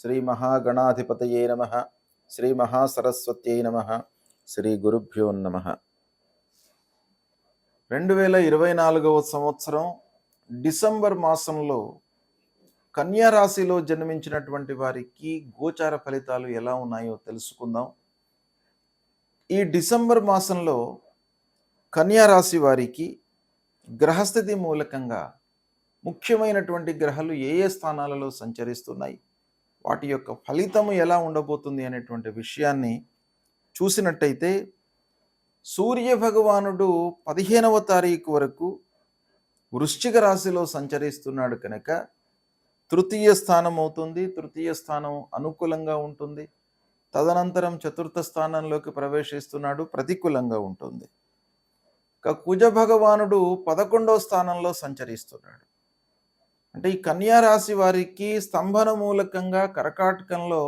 శ్రీ మహాగణాధిపతయే నమ. శ్రీ మహాసరస్వత్యై నమ. శ్రీ గురుభ్యో నమ. రెండు వేల ఇరవై నాలుగవ సంవత్సరం డిసెంబర్ మాసంలో కన్యారాశిలో జన్మించినటువంటి వారికి గోచార ఫలితాలు ఎలా ఉన్నాయో తెలుసుకుందాం. ఈ డిసెంబర్ మాసంలో కన్యారాశి వారికి గ్రహస్థితి మూలకంగా ముఖ్యమైనటువంటి గ్రహాలు ఏ ఏ స్థానాలలో సంచరిస్తున్నాయి? వాటి యొక్క ఫలితము ఎలా ఉండబోతుంది అనేటువంటి విషయాన్ని చూసినట్టయితే సూర్య భగవానుడు పదిహేనవ తారీఖు వరకు వృశ్చిక రాశిలో సంచరిస్తున్నాడు కనుక తృతీయ స్థానం అవుతుంది. తృతీయ స్థానం అనుకూలంగా ఉంటుంది. తదనంతరం చతుర్థ స్థానంలోకి ప్రవేశిస్తున్నాడు. ప్రతికూలంగా ఉంటుంది. ఇక కుజ భగవానుడు పదకొండవ స్థానంలో సంచరిస్తున్నాడు. అంటే ఈ కన్యారాశి వారికి స్తంభన మూలకంగా కరకాటకంలో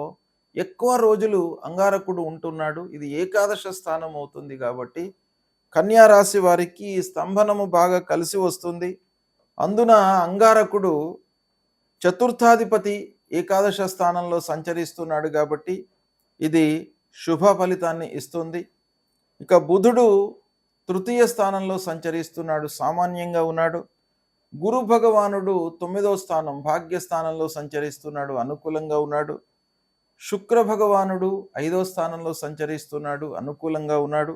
ఎక్కువ రోజులు అంగారకుడు ఉంటున్నాడు. ఇది ఏకాదశ స్థానం అవుతుంది కాబట్టి కన్యారాశి వారికి ఈ స్తంభనము బాగా కలిసి వస్తుంది. అందున అంగారకుడు చతుర్థాధిపతి ఏకాదశ స్థానంలో సంచరిస్తున్నాడు కాబట్టి ఇది శుభ ఫలితాన్ని ఇస్తుంది. ఇక బుధుడు తృతీయ స్థానంలో సంచరిస్తున్నాడు. సామాన్యంగా ఉన్నాడు. గురు భగవానుడు తొమ్మిదవ స్థానం భాగ్యస్థానంలో సంచరిస్తున్నాడు అనుకూలంగా ఉన్నాడు. శుక్ర భగవానుడు ఐదో స్థానంలో సంచరిస్తున్నాడు అనుకూలంగా ఉన్నాడు.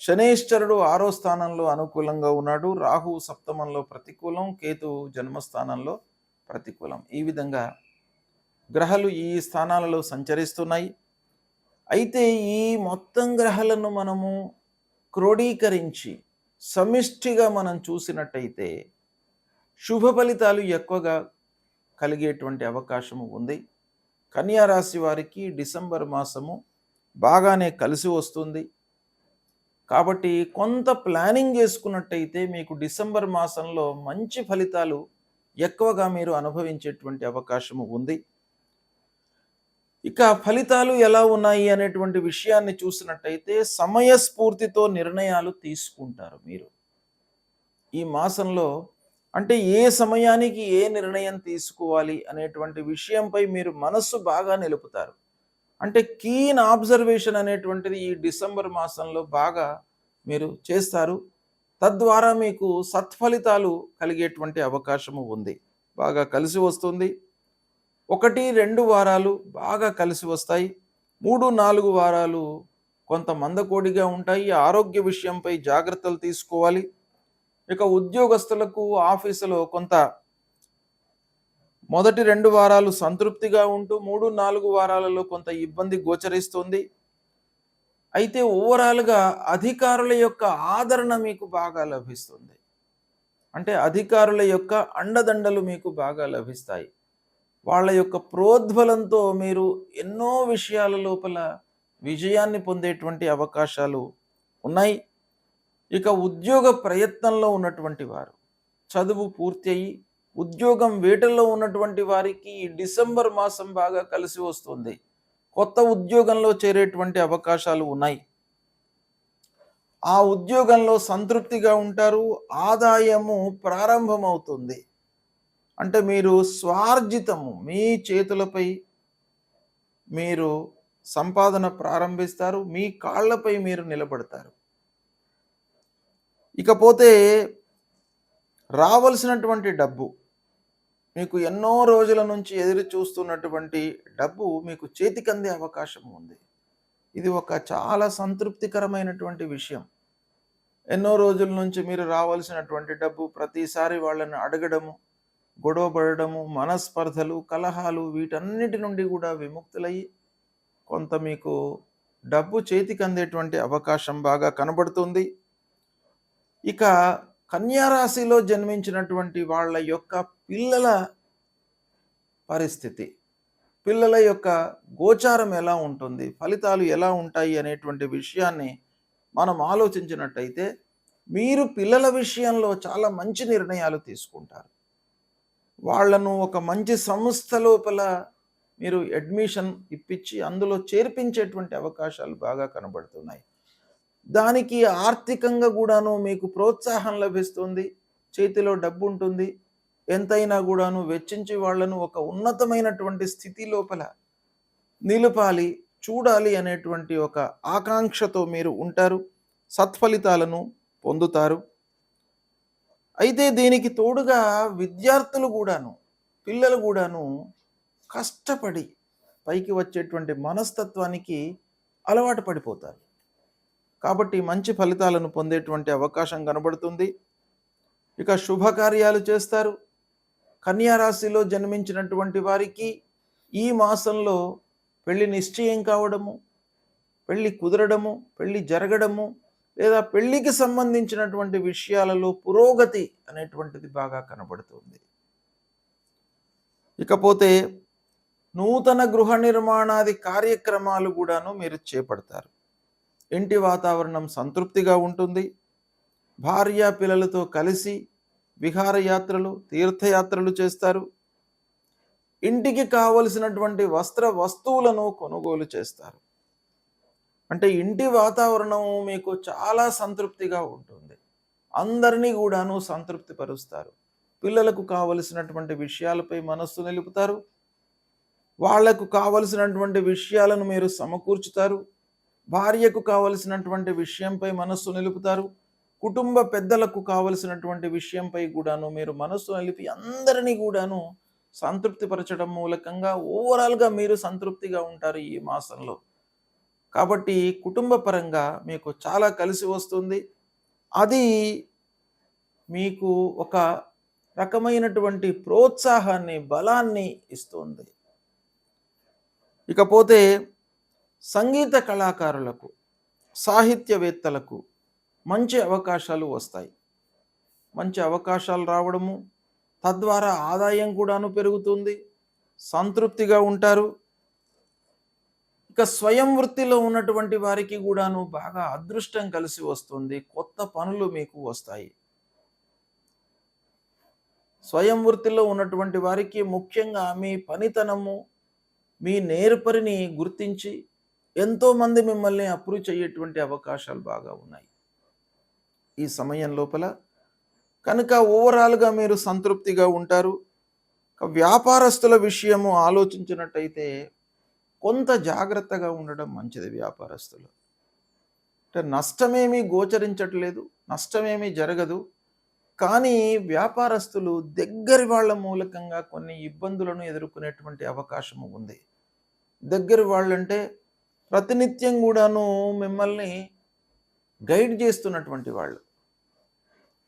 శనేశ్వరుడు ఆరో స్థానంలో అనుకూలంగా ఉన్నాడు. రాహు సప్తమంలో ప్రతికూలం కేతు జన్మస్థానంలో ప్రతికూలం. ఈ విధంగా గ్రహాలు ఈ స్థానాలలో సంచరిస్తున్నాయి. అయితే ఈ మొత్తం గ్రహాలను మనము క్రోడీకరించి సమిష్టిగా మనం చూసినట్టయితే శుభ ఫలితాలు ఎక్కువగా కలిగేటువంటి అవకాశము ఉంది. కన్యారాశి వారికి డిసెంబర్ మాసము బాగానే కలిసి వస్తుంది. కాబట్టి కొంత ప్లానింగ్ చేసుకున్నట్టయితే మీకు డిసెంబర్ మాసంలో మంచి ఫలితాలు ఎక్కువగా మీరు అనుభవించేటువంటి అవకాశము ఉంది. ఇక ఫలితాలు ఎలా ఉన్నాయి అనేటువంటి విషయాన్ని చూసినట్టయితే సమయస్ఫూర్తితో నిర్ణయాలు తీసుకుంటారు మీరు. ఈ మాసంలో అంటే ఏ సమయానికి ఏ నిర్ణయం తీసుకోవాలి అనేటువంటి విషయంపై మీరు మనస్సు బాగా నిలుపుతారు. అంటే కీన్ ఆబ్జర్వేషన్ అనేటువంటిది ఈ డిసెంబర్ మాసంలో బాగా మీరు చేస్తారు. తద్వారా మీకు సత్ఫలితాలు కలిగేటువంటి అవకాశము ఉంది. బాగా కలిసి వస్తుంది. ఒకటి రెండు వారాలు బాగా కలిసి వస్తాయి. మూడు నాలుగు వారాలు కొంత మందకోడిగా ఉంటాయి. ఆరోగ్య విషయంపై జాగ్రత్తలు తీసుకోవాలి. ఇక ఉద్యోగస్తులకు ఆఫీసులో కొంత మొదటి రెండు వారాలు సంతృప్తిగా ఉంటూ మూడు నాలుగు వారాలలో కొంత ఇబ్బంది గోచరిస్తుంది. అయితే ఓవరాల్గా అధికారుల యొక్క ఆదరణ మీకు బాగా లభిస్తుంది. అంటే అధికారుల యొక్క అండదండలు మీకు బాగా లభిస్తాయి. వాళ్ళ యొక్క ప్రోద్బలంతో మీరు ఎన్నో విషయాల లోపల విజయాన్ని పొందేటువంటి అవకాశాలు ఉన్నాయి. ఇక ఉద్యోగ ప్రయత్నంలో ఉన్నటువంటి వారు చదువు పూర్తి అయ్యి ఉద్యోగం వేటల్లో ఉన్నటువంటి వారికి ఈ డిసెంబర్ మాసం బాగా కలిసి వస్తుంది. కొత్త ఉద్యోగంలో చేరేటువంటి అవకాశాలు ఉన్నాయి. ఆ ఉద్యోగంలో సంతృప్తిగా ఉంటారు ఆదాయము ప్రారంభమవుతుంది. అంటే మీరు స్వార్జితము మీ చేతులపై మీరు సంపాదన ప్రారంభిస్తారు మీ కాళ్ళపై మీరు నిలబడతారు. ఇకపోతే రావలసినటువంటి డబ్బు మీకు ఎన్నో రోజుల నుంచి ఎదురు చూస్తున్నటువంటి డబ్బు మీకు చేతికి అందే అవకాశం ఉంది. ఇది ఒక చాలా సంతృప్తికరమైనటువంటి విషయం. ఎన్నో రోజుల నుంచి మీరు రావాల్సినటువంటి డబ్బు ప్రతిసారి వాళ్ళని అడగడము గొడవపడము మనస్పర్ధలు కలహాలు వీటన్నిటి నుండి కూడా విముక్తులయ్యి కొంత మీకు డబ్బు చేతికి అందేటువంటి అవకాశం బాగా కనబడుతుంది. ఇక కన్యారాశిలో జన్మించినటువంటి వాళ్ళ యొక్క పిల్లల పరిస్థితి. పిల్లల యొక్క గోచారం ఎలా ఉంటుంది? ఫలితాలు ఎలా ఉంటాయి? అనేటువంటి విషయాన్ని మనం ఆలోచించినట్టయితే మీరు పిల్లల విషయంలో చాలా మంచి నిర్ణయాలు తీసుకుంటారు. వాళ్ళను ఒక మంచి సంస్థ లోపల మీరు అడ్మిషన్ ఇప్పించి అందులో చేర్పించేటువంటి అవకాశాలు బాగా కనబడుతున్నాయి. దానికి ఆర్థికంగా కూడాను మీకు ప్రోత్సాహం లభిస్తుంది చేతిలో డబ్బు ఉంటుంది ఎంతైనా కూడాను వెచ్చించి వాళ్ళను ఒక ఉన్నతమైనటువంటి స్థితి లోపల నిలపాలి చూడాలి అనేటువంటి ఒక ఆకాంక్షతో మీరు ఉంటారు సత్ఫలితాలను పొందుతారు. అయితే దీనికి తోడుగా విద్యార్థులు కూడాను పిల్లలు కూడాను కష్టపడి పైకి వచ్చేటువంటి మనస్తత్వానికి అలవాటు పడిపోతారు. కాబట్టి మంచి ఫలితాలను పొందేటువంటి అవకాశం కనబడుతుంది. ఇక శుభకార్యాలు చేస్తారు. కన్యారాశిలో జన్మించినటువంటి వారికి ఈ మాసంలో పెళ్ళి నిశ్చయం కావడము పెళ్ళి కుదరడము పెళ్ళి జరగడము లేదా పెళ్ళికి సంబంధించినటువంటి విషయాలలో పురోగతి అనేటువంటిది బాగా కనబడుతుంది. ఇకపోతే నూతన గృహ నిర్మాణాది కార్యక్రమాలు కూడాను మీరు చేపడతారు. ఇంటి వాతావరణం సంతృప్తిగా ఉంటుంది. భార్య పిల్లలతో కలిసి విహారయాత్రలు తీర్థయాత్రలు చేస్తారు. ఇంటికి కావలసినటువంటి వస్త్ర వస్తువులను కొనుగోలు చేస్తారు. అంటే ఇంటి వాతావరణం మీకు చాలా సంతృప్తిగా ఉంటుంది. అందరినీ కూడాను సంతృప్తి పరుస్తారు పిల్లలకు కావలసినటువంటి విషయాలపై మనస్సు నిలుపుతారు. వాళ్ళకు కావలసినటువంటి విషయాలను మీరు సమకూర్చుతారు. భార్యకు కావలసినటువంటి విషయంపై మనస్సు నిలుపుతారు. కుటుంబ పెద్దలకు కావలసినటువంటి విషయంపై కూడాను మీరు మనస్సు నిలిపి అందరినీ కూడాను సంతృప్తిపరచడం మూలకంగా ఓవరాల్గా మీరు సంతృప్తిగా ఉంటారు ఈ మాసంలో. కాబట్టి కుటుంబ పరంగా మీకు చాలా కలిసి వస్తుంది. అది మీకు ఒక రకమైనటువంటి ప్రోత్సాహాన్ని బలాన్ని ఇస్తుంది. ఇకపోతే సంగీత కళాకారులకు సాహిత్యవేత్తలకు మంచి అవకాశాలు వస్తాయి. మంచి అవకాశాలు రావడము తద్వారా ఆదాయం కూడాను పెరుగుతుంది సంతృప్తిగా ఉంటారు. ఇక స్వయం వృత్తిలో ఉన్నటువంటి వారికి కూడాను బాగా అదృష్టం కలిసి వస్తుంది కొత్త పనులు మీకు వస్తాయి. స్వయం వృత్తిలో ఉన్నటువంటి వారికి ముఖ్యంగా మీ పనితనము మీ నేర్పరిని గుర్తించి ఎంతోమంది మిమ్మల్ని అప్రూవ్ చేయటువంటి అవకాశాలు బాగా ఉన్నాయి. ఈ సమయం లోపల కనుక ఓవరాల్గా మీరు సంతృప్తిగా ఉంటారు. వ్యాపారస్తుల విషయము ఆలోచించినట్టయితే కొంత జాగ్రత్తగా ఉండడం మంచిది వ్యాపారస్తులు. అంటే నష్టమేమీ గోచరించట్లేదు నష్టమేమీ జరగదు. కానీ వ్యాపారస్తులు దగ్గరి వాళ్ళ మూలకంగా కొన్ని ఇబ్బందులను ఎదుర్కొనేటువంటి అవకాశం ఉంది. దగ్గర వాళ్ళంటే ప్రతినిత్యం కూడాను మిమ్మల్ని గైడ్ చేస్తున్నటువంటి వాళ్ళు.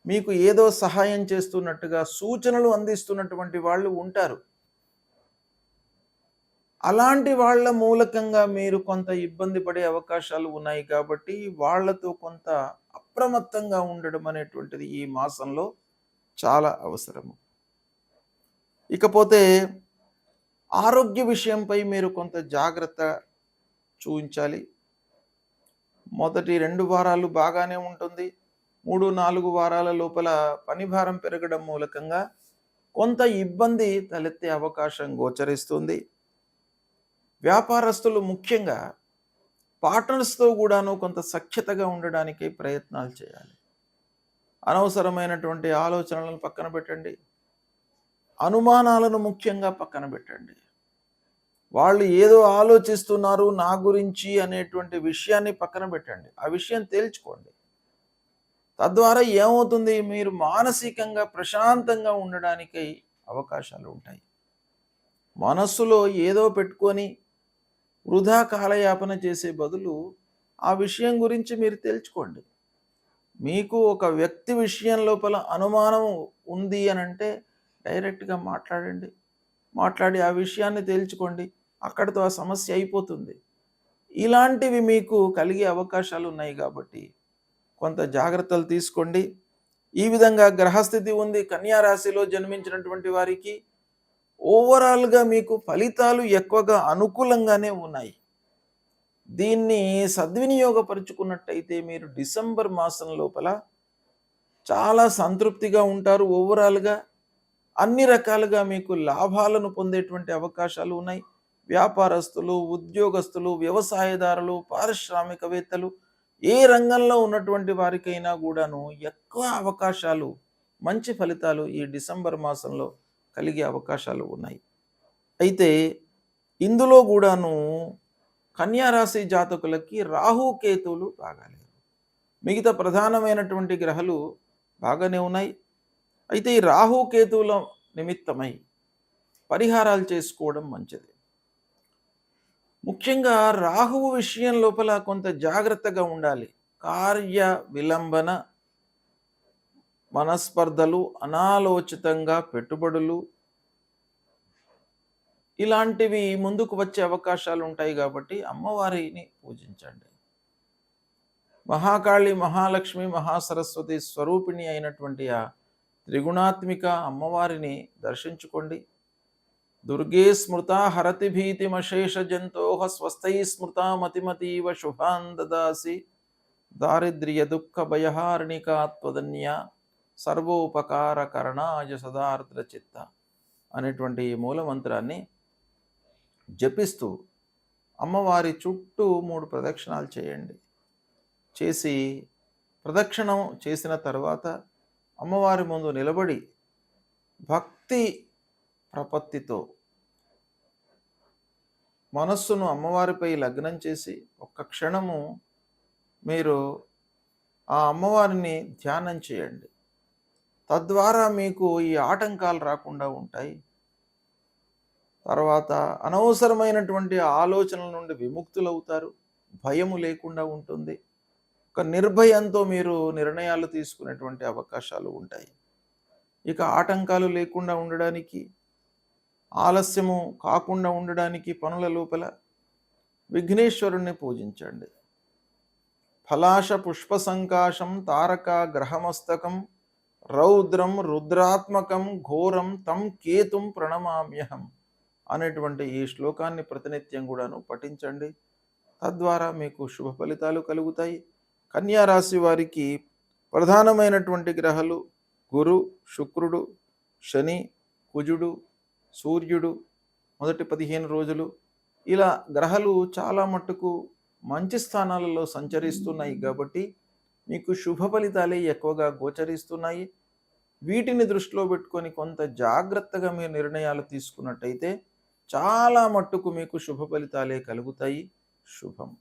మీకు ఏదో సహాయం చేస్తున్నట్టుగా సూచనలు అందిస్తున్నటువంటి వాళ్ళు ఉంటారు. అలాంటి వాళ్ళ మూలకంగా మీరు కొంత ఇబ్బంది పడే అవకాశాలు ఉన్నాయి కాబట్టి వాళ్ళతో కొంత అప్రమత్తంగా ఉండడం అనేటువంటిది ఈ మాసంలో చాలా అవసరము. ఇకపోతే ఆరోగ్య విషయంపై మీరు కొంత జాగ్రత్త చూపించాలి. మొదటి రెండు వారాలు బాగానే ఉంటుంది. మూడు నాలుగు వారాల లోపల పనిభారం పెరగడం మూలకంగా కొంత ఇబ్బంది తలెత్తే అవకాశం గోచరిస్తుంది. వ్యాపారస్తులు ముఖ్యంగా పార్ట్నర్స్తో కూడాను కొంత సఖ్యతగా ఉండడానికి ప్రయత్నాలు చేయాలి. అనవసరమైనటువంటి ఆలోచనలను పక్కన పెట్టండి. అనుమానాలను ముఖ్యంగా పక్కన పెట్టండి. వాళ్ళు ఏదో ఆలోచిస్తున్నారు నా గురించి అనేటువంటి విషయాన్ని పక్కన పెట్టండి. ఆ విషయం తేల్చుకోండి. తద్వారా ఏమవుతుంది? మీరు మానసికంగా ప్రశాంతంగా ఉండడానికి అవకాశాలు ఉంటాయి. మనస్సులో ఏదో పెట్టుకొని వృధా కాలయాపన చేసే బదులు ఆ విషయం గురించి మీరు తెలుసుకోండి మీకు ఒక వ్యక్తి విషయం లోపల అనుమానం ఉంది అని అంటే డైరెక్ట్గా మాట్లాడండి. మాట్లాడి ఆ విషయాన్ని తేల్చుకోండి. అక్కడితో ఆ సమస్య అయిపోతుంది. ఇలాంటివి మీకు కలిగే అవకాశాలు ఉన్నాయి కాబట్టి కొంత జాగ్రత్తలు తీసుకోండి. ఈ విధంగా గ్రహస్థితి ఉంది. కన్యా రాశిలో జన్మించినటువంటి వారికి ఓవరాల్గా మీకు ఫలితాలు ఎక్కువగా అనుకూలంగానే ఉన్నాయి. దీన్ని సద్వినియోగపరుచుకున్నట్టయితే మీరు డిసెంబర్ మాసం లోపల చాలా సంతృప్తిగా ఉంటారు. ఓవరాల్గా అన్ని రకాలుగా మీకు లాభాలను పొందేటువంటి అవకాశాలు ఉన్నాయి. వ్యాపారస్తులు ఉద్యోగస్తులు వ్యవసాయదారులు పారిశ్రామికవేత్తలు ఏ రంగంలో ఉన్నటువంటి వారికైనా కూడాను ఎక్కువ అవకాశాలు మంచి ఫలితాలు ఈ డిసెంబర్ మాసంలో కలిగే అవకాశాలు ఉన్నాయి. అయితే ఇందులో కూడాను కన్యారాశి జాతకులకి రాహు కేతువులు బాగాలేరు మిగతా ప్రధానమైనటువంటి గ్రహాలు బాగానే ఉన్నాయి. అయితే ఈ రాహుకేతువుల నిమిత్తమై పరిహారాలు చేసుకోవడం మంచిది. ముఖ్యంగా రాహువు విషయం లోపల కొంత జాగ్రత్తగా ఉండాలి. కార్య విలంబన మనస్పర్ధలు అనాలోచితంగా పెట్టుబడులు ఇలాంటివి ముందుకు వచ్చే అవకాశాలు ఉంటాయి కాబట్టి అమ్మవారిని పూజించండి. మహాకాళి మహాలక్ష్మి మహాసరస్వతి స్వరూపిణి అయినటువంటి ఆ త్రిగుణాత్మిక అమ్మవారిని దర్శించుకోండి. దుర్గే స్మృత హరతి భీతిమశేష జంతోహ స్వస్థై స్మృత మతిమతీవ శుభాన్ దదాసి దారిద్ర్య దుఃఖ భయహారిణికాత్వదన్య సర్వోపకార కరణాయ సదార్ద్ర చిత్త అనేటువంటి మూలమంత్రాన్ని జపిస్తూ అమ్మవారి చుట్టూ మూడు ప్రదక్షిణాలు చేయండి. చేసి ప్రదక్షిణం చేసిన తర్వాత అమ్మవారి ముందు నిలబడి భక్తి ప్రపత్తితో మనస్సును అమ్మవారిపై లగ్నం చేసి ఒక్క క్షణము మీరు ఆ అమ్మవారిని ధ్యానం చేయండి. తద్వారా మీకు ఈ ఆటంకాలు రాకుండా ఉంటాయి. తర్వాత అనవసరమైనటువంటి ఆలోచనల నుండి విముక్తులవుతారు. భయము లేకుండా ఉంటుంది. ఒక నిర్భయంతో మీరు నిర్ణయాలు తీసుకునేటువంటి అవకాశాలు ఉంటాయి. ఇక ఆటంకాలు లేకుండా ఉండడానికి ఆలస్యము కాకుండా ఉండడానికి పనుల లోపల విఘ్నేశ్వరుణ్ణి పూజించండి. ఫలాశ పుష్ప సంకాశం తారక గ్రహమస్తకం రౌద్రం రుద్రాత్మకం ఘోరం తం కేతుం ప్రణమామ్యహం అనేటువంటి ఈ శ్లోకాన్ని ప్రతినిత్యం కూడాను పఠించండి. తద్వారా మీకు శుభ ఫలితాలు కలుగుతాయి. కన్యారాశి వారికి ప్రధానమైనటువంటి గ్రహాలు గురు శుక్రుడు శని కుజుడు సూర్యుడు మొదటి పదిహేను రోజులు. ఇలా గ్రహాలు చాలా మట్టుకు మంచి స్థానాలలో సంచరిస్తున్నాయి కాబట్టి మీకు శుభ ఫలితాలే ఎక్కువగా గోచరిస్తున్నాయి. వీటిని దృష్టిలో పెట్టుకొని కొంత జాగ్రత్తగా మీరు నిర్ణయాలు తీసుకున్నట్టయితే చాలా మట్టుకు మీకు శుభ ఫలితాలే కలుగుతాయి. శుభం.